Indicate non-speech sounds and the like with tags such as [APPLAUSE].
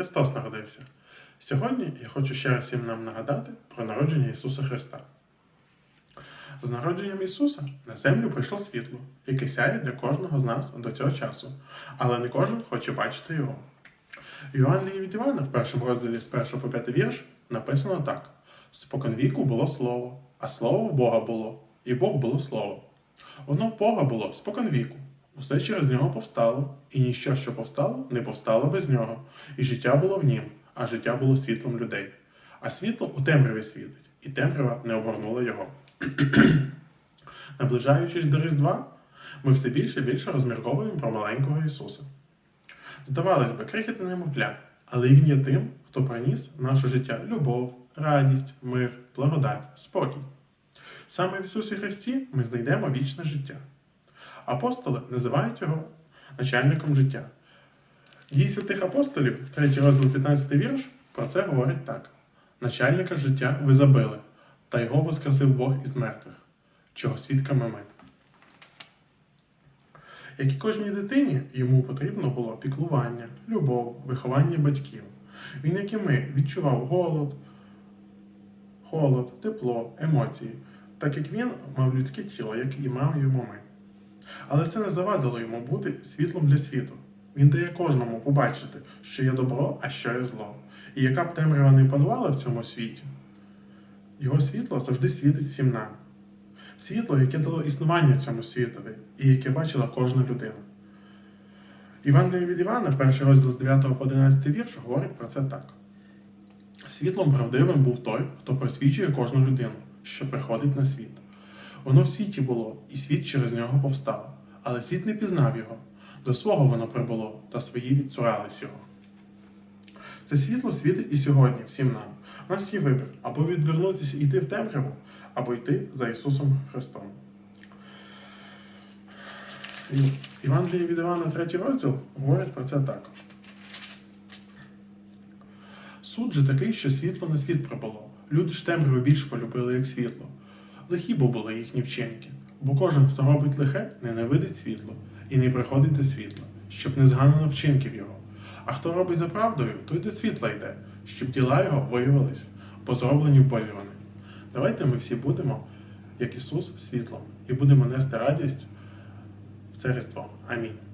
Христос народився. Сьогодні я хочу ще раз всім нам нагадати про народження Ісуса Христа. З народженням Ісуса на землю прийшло світло, яке сяє для кожного з нас до цього часу, але не кожен хоче бачити його. В Євангелії від Івана в першому розділі з 1 по 5 вірш написано так: Споконвіку було слово, а слово в Бога було, і Бог було слово. Воно в Бога було споконвіку. Усе через нього повстало, і ніщо, що повстало, не повстало без нього, і життя було в нім, а життя було світлом людей. А світло у темряві світить, і темрява не обгорнула його. [CLEARS THROAT] Наближаючись до Різдва, ми все більше і більше розмірковуємо про маленького Ісуса. Здавалось би, крихітне немовля, але Він є тим, хто приніс в наше життя любов, радість, мир, благодать, спокій. Саме в Ісусі Христі ми знайдемо вічне життя. Апостоли називають його начальником життя. Дії святих апостолів, 3 розділ 15 вірш, про це говорить так: начальника життя ви забили, та його воскресив Бог із мертвих, чого свідками ми. Як і кожній дитині, йому потрібно було піклування, любов, виховання батьків. Він, як і ми, відчував голод, холод, тепло, емоції, так як він мав людське тіло, як і мав йому ми. Але це не завадило йому бути світлом для світу. Він дає кожному побачити, що є добро, а що є зло. І яка б темрява не панувала в цьому світі, його світло завжди світить всім нам. Світло, яке дало існування цьому світові, і яке бачила кожна людина. Івангеліє від Івана, перший розділ з 9 по 11 вірш, говорить про це так. Світлом правдивим був той, хто просвічує кожну людину, що приходить на світ. Воно в світі було, і світ через нього повстав, але світ не пізнав його. До свого воно прибуло, та свої відцурались його. Це світло світить і сьогодні всім нам. У нас є вибір або відвернутися і йти в темряву, або йти за Ісусом Христом. І Євангеліє від Івана, 3 розділ, говорить про це так. Суд же такий, що світло на світ прибуло. Люди ж темряву більш полюбили, як світло. Лихі бо були їхні вчинки, бо кожен, хто робить лихе, ненавидить світло і не приходить до світла, щоб не зганено вчинків його. А хто робить за правдою, той до світла йде, щоб діла його виявились, бо зроблені в Бозі вони. Давайте ми всі будемо, як Ісус, світлом, і будемо нести радість в це Різдво. Амінь.